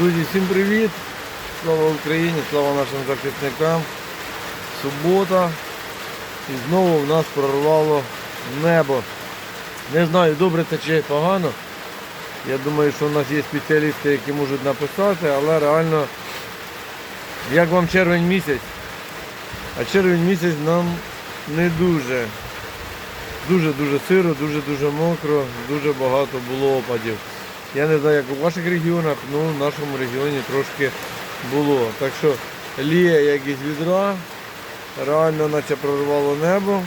Друзі, всім привіт! Слава Україні, слава нашим захисникам. Субота. І знову в нас прорвало небо. Не знаю, добре це чи погано. Я думаю, що в нас є спеціалісти, які можуть написати, але реально, як вам червень місяць, а червень місяць нам не дуже. Дуже-дуже сиро, дуже-дуже мокро, дуже багато було опадів. Я не знаю, як у ваших регіонах, ну в нашому регіоні трошки було. Так що ліє як із відра, реально наче прорвало небо.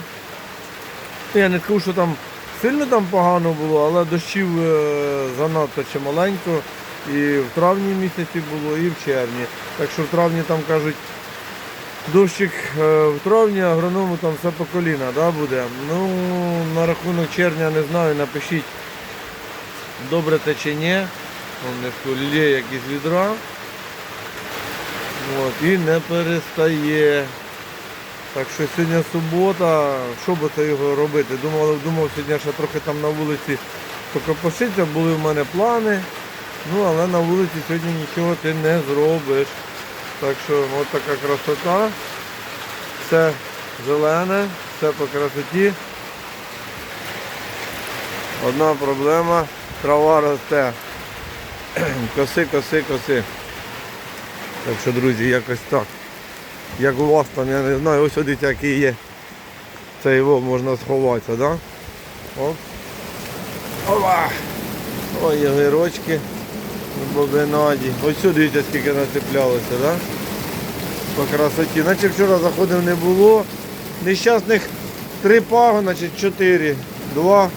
Ну, Я не скажу, що там сильно там погано було, але дощів е, занадто чималенько. І в травні місяці було, і в червні. Так що в травні там кажуть, дощик е, в травні, агроному там все по коліна да, буде. Ну, на рахунок червня не знаю, напишіть, добре. Он не лє як із відра. От, і не перестає. Так що сьогодні субота, що би це його робити? Думав, думав сьогодні ще трохи там на вулиці покопошитися, були в мене плани. Ну, але на вулиці сьогодні нічого ти не зробиш. Так що от така красота. Все зелене, все по красоті. Одна проблема, трава росте. Коси, коси, коси. Так що, друзі, якось так. Як у вас там, я не знаю, ось дивіться, який є. Це його можна сховатися, да? Оп. Ова! Ой, огірочки. Бобинаді. Ось сюди скільки нацеплялося, да? По красоті. Наче вчора заходив не було. Нещасних три пагона, значить чотири. Два,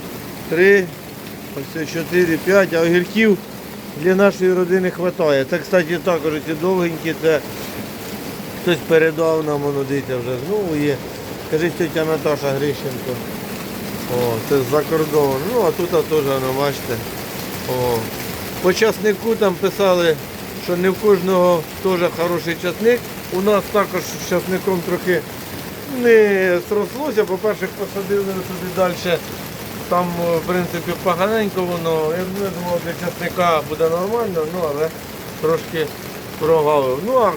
три, ось це чотири, п'ять, а огірків для нашої родини вистачає. Це, кстати, також ці довгенькі, це хтось передав нам, воно дивіться, вже знову є. Кажи, тетя Наташа Грищенко. О, це з-за кордону. Ну, а тут теж, ну, бачите. О. По часнику там писали, що не в кожного теж хороший часник. У нас також з часником трохи не зрослося. По-перше, посадили туди далі. Там, в принципі, поганенько воно. Я не думав, для часника буде нормально, ну але трошки прогавив. Ну а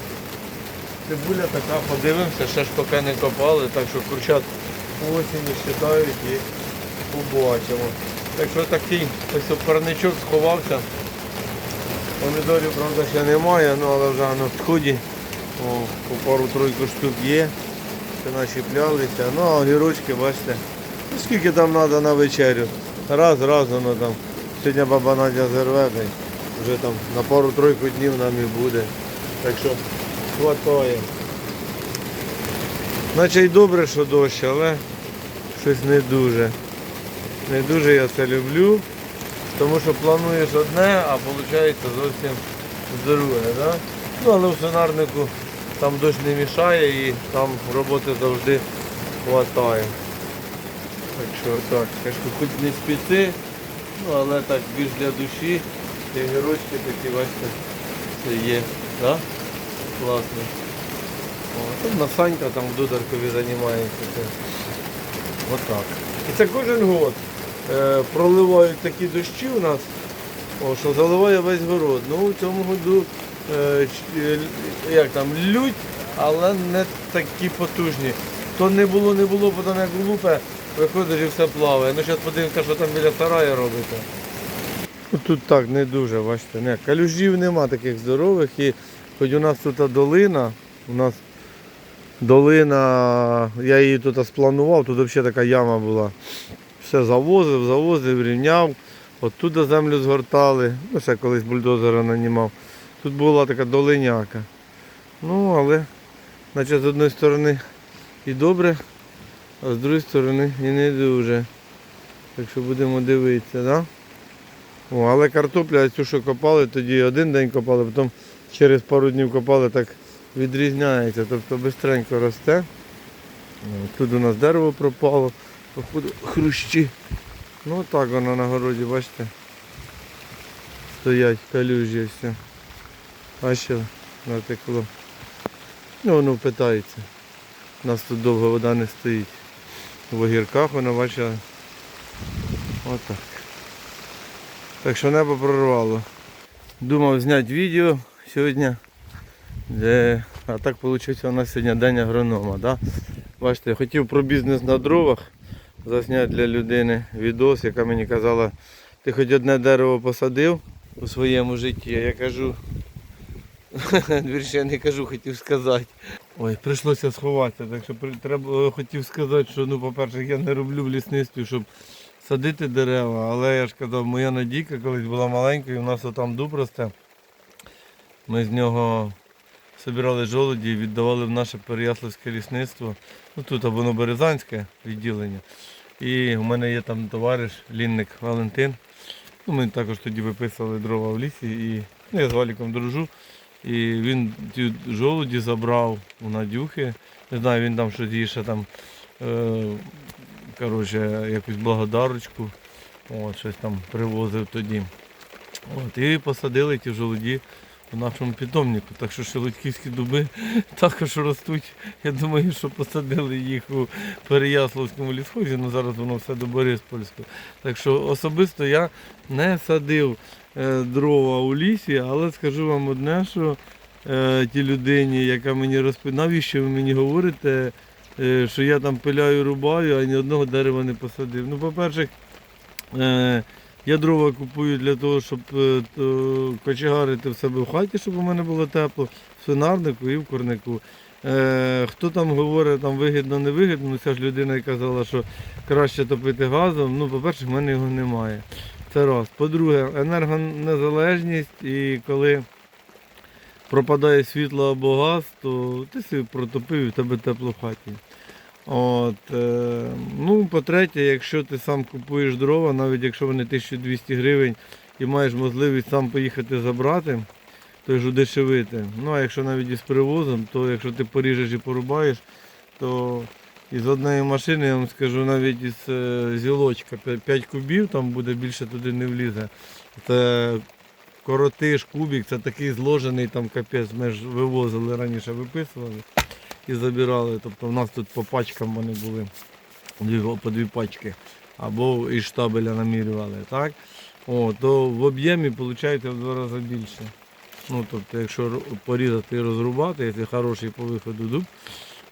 цибуля така, подивимося, ще ж поки не копали, так що курчат осінь вважають і побачимо. Так що такий ось парничок сховався. Помідорів, правда, ще немає, ну але вже на сході. По пару-тройку штук є. Ще наші плялися. Ну а огірочки, бачите. Ну скільки там треба на вечерю. Раз, раз воно там. Сьогодні баба Надя зерве, вже там на пару-тройку днів нам і буде. Так що хватає. Наче й добре, що дощ, але щось не дуже. Не дуже я це люблю. Тому що плануєш одне, а виходить зовсім друге. Да? Ну, але в свинарнику там дощ не мішає і там роботи завжди вистачає. Так що так, звісно, хоч не спіти, ну але так більш для душі. І гірочки такі, бачите, це є. Да? Класно. Там на там в Дударкові займається. Отак. І це кожен год е, проливають такі дощі у нас, о, що заливає весь город. Ну, в цьому году е, е, як там, лють, але не такі потужні. То не було, не було, потім як лупе, виходиш і все плаває. Ну, зараз подивимося, що там біля сараю робиться. Тут так не дуже, бачите. Не, калюжів нема таких здорових. І хоч у нас тут долина, у нас долина, я її тут спланував, тут взагалі така яма була. Все завозив, завозив, рівняв. Оттуда землю згортали. Ну, ще колись бульдозера нанімав. Тут була така долиняка. Ну, але, наче з одної сторони і добре, а з другої сторони і не дуже. Так що будемо дивитися, да? О, але картопля цю, що копали, тоді один день копали, потім через пару днів копали, так відрізняється. Тобто швидко росте. Тут у нас дерево пропало, походу хрущі. Ну так воно на городі, бачите. Стоять калюжі все. А що натекло. Ну воно впитається. У нас тут довго вода не стоїть. В огірках воно бачите. Отак. Так що небо прорвало. Думав зняти відео, сьогодні. Де... А так вийшло у нас сьогодні день агронома. Да? Бачите, я хотів про бізнес на дровах засняти для людини відос, яка мені казала, ти хоч одне дерево посадив у своєму житті. Я кажу, вірше я не кажу, хотів сказати. Ой, прийшлося сховатися, так що треба е, хотів сказати, що ну, по-перше, я не роблю в лісництві, щоб садити дерева, але я ж казав, моя надійка колись була маленькою, у нас отам дуб росте. Ми з нього збирали жолуді і віддавали в наше Переяславське лісництво. Ну тут на Березанське відділення. І у мене є там товариш, лінник Валентин. Ну, ми також тоді виписували дрова в лісі і ну, я з Валіком дружу. І він ті жолуді забрав у Надюхи. Не знаю, він там щось їй там е, коротше, якусь благодарочку. От, щось там привозив тоді. От, і посадили ті жолуді у нашому питомнику. Так що шелудьківські дуби також ростуть. Я думаю, що посадили їх у Переяславському лісхозі, ну зараз воно все до Бориспольського. Так що особисто я не садив дрова у лісі, але скажу вам одне, що е, тій людині, яка мені розповідає, навіщо ви мені говорите, е, що я там пиляю, рубаю, а ні одного дерева не посадив. Ну, по-перше, е, я дрова купую для того, щоб е, кочегарити в себе в хаті, щоб у мене було тепло, в свинарнику і в курнику. Е, хто там говорить, там вигідно, не вигідно, ну ця ж людина казала, що краще топити газом. Ну, по-перше, в мене його немає. Це раз. По-друге, енергонезалежність і коли пропадає світло або газ, то ти собі протопив і в тебе тепло в хаті. От, е, ну, по-третє, якщо ти сам купуєш дрова, навіть якщо вони 1200 гривень і маєш можливість сам поїхати забрати, то ж удешевити. Ну а якщо навіть із привозом, то якщо ти поріжеш і порубаєш, то із однієї машини, я вам скажу, навіть із е, зілочка 5 кубів, там буде більше туди не влізе. Це коротиш, кубик, це такий зложений там капець, ми ж вивозили раніше, виписували і забирали. Тобто в нас тут по пачкам вони були по дві пачки. Або із штабеля намірювали. Так? О, то в об'ємі виходить в два рази більше. Ну, тобто, якщо порізати і розрубати, якщо хороший по виходу дуб,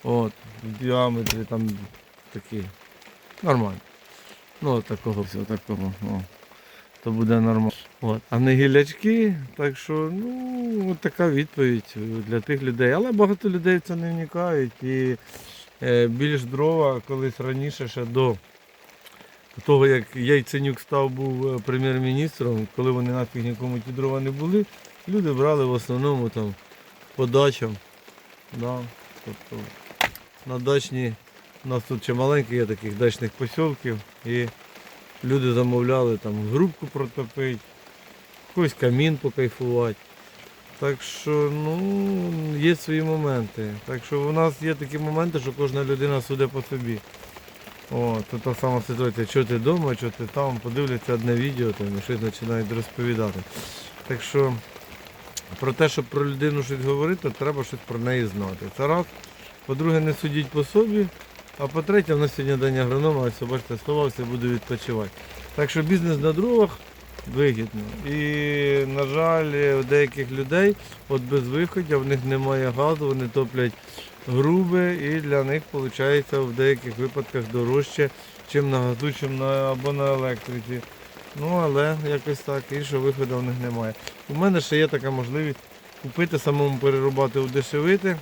от, в діаметрі там такий нормально. Ну, от такого всього, такого. О, то буде нормально. От. А не гілячки, так що, ну, от така відповідь для тих людей. Але багато людей в це не вникають. І е, більш дрова колись раніше ще до того, як Яйценюк став був е, прем'єр-міністром, коли вони нафіг нікому ті дрова не були, люди брали в основному там по. Да? Тобто на дачні, у нас тут чималенько є таких дачних посілків, і люди замовляли там грубку протопити, якийсь камін покайфувати. Так що, ну, є свої моменти. Так що у нас є такі моменти, що кожна людина судить по собі. О, то та сама ситуація, що ти вдома, що ти там, подивляться одне відео там, щось починають розповідати. Так що про те, щоб про людину щось говорити, треба щось про неї знати. Це раз. По-друге, не судіть по собі. А по-третє, в нас сьогодні день агронома, ось бачите, сховався, буду відпочивати. Так що бізнес на дровах вигідно. І, на жаль, у деяких людей от без виходу, в них немає газу, вони топлять грубе і для них виходить в деяких випадках дорожче, чим на газу, чим на, або на електриці. Ну, але якось так, іншого виходу в них немає. У мене ще є така можливість купити, самому перерубати, удешевити.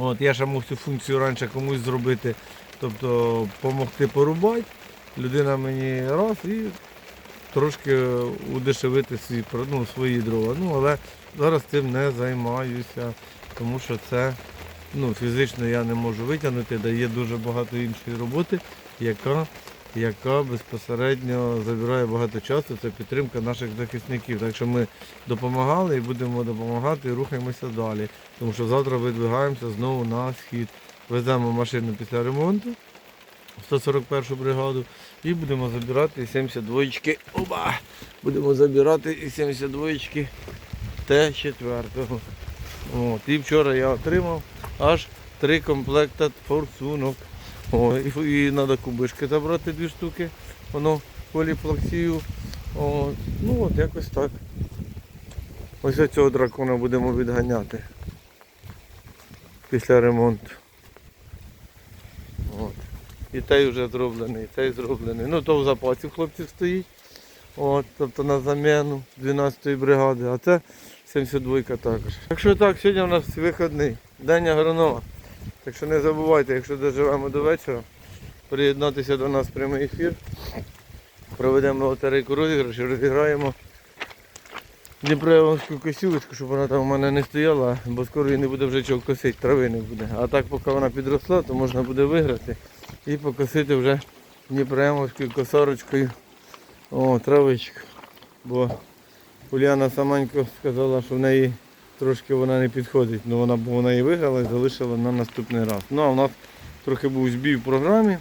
От, я ще мог цю функцію раніше комусь зробити, тобто допомогти порубати. Людина мені раз і трошки удешевити свої, ну, свої дрова. Ну, але зараз цим не займаюся, тому що це ну, фізично я не можу витягнути, дає дуже багато іншої роботи, яка, яка безпосередньо забирає багато часу. Це підтримка наших захисників. Так що ми допомагали і будемо допомагати і рухаємося далі. Тому що завтра видвигаємося знову на схід. Веземо машину після ремонту. 141 бригаду і будемо забирати 72-ки. Оба! Будемо забирати і 72-ки Т4. От. І вчора я отримав аж три комплекти форсунок. О, і, і треба кубишки забрати дві штуки. Воно поліплаксію. От. Ну от якось так. Ось цього дракона будемо відганяти. Після ремонту. От. І той вже зроблений, і цей зроблений. Ну то в запасі в хлопців стоїть. От, тобто на заміну 12-ї бригади, а це 72-ка також. Так що так, сьогодні у нас вихідний, день агронома. Так що не забувайте, якщо доживемо до вечора, приєднатися до нас в прямий ефір. Проведемо лотерейку розіграш і розіграємо Дніпроєвську косілочку, щоб вона там у мене не стояла, бо скоро її не буде вже чого косити, трави не буде. А так, поки вона підросла, то можна буде виграти і покосити вже Дніпроємовською косарочкою о, травичку. Бо Уляна Саманько сказала, що в неї трошки вона не підходить. Ну вона, бо вона її виграла і залишила на наступний раз. Ну а в нас трохи був збій в програмі.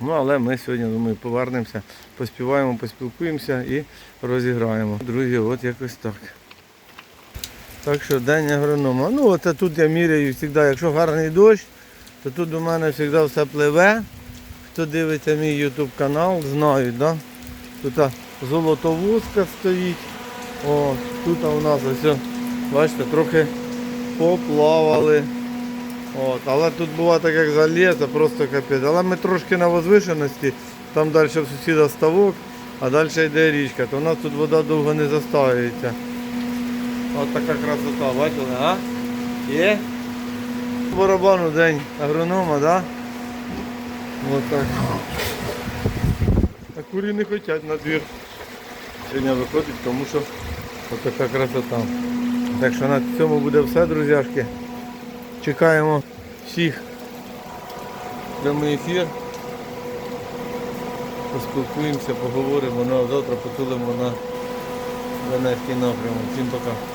Ну, але ми сьогодні, думаю, повернемося, поспіваємо, поспілкуємося і розіграємо. Друзі, от якось так. Так що день агронома. Ну, от тут я міряю завжди, якщо гарний дощ, то тут у мене завжди все пливе. Хто дивиться мій YouTube канал, знають, да? Тут а, золотовузка стоїть. О, тут у нас ось, бачите, трохи поплавали. От, але тут буває так, як залізо, просто капець. Але ми трошки на возвишеності, там далі в сусіда ставок, а далі йде річка, то у нас тут вода довго не застоюється. От така красота, бачили, а? Є? Барабану день агронома, да? От так. А курі не хочуть на двір. Сьогодні виходить, тому що от така красота. Так що на цьому буде все, друзяшки. Чекаємо всіх прямий ефір. Поспілкуємося, поговоримо, ну а завтра потулимо на Донецький напрямок. Всім пока.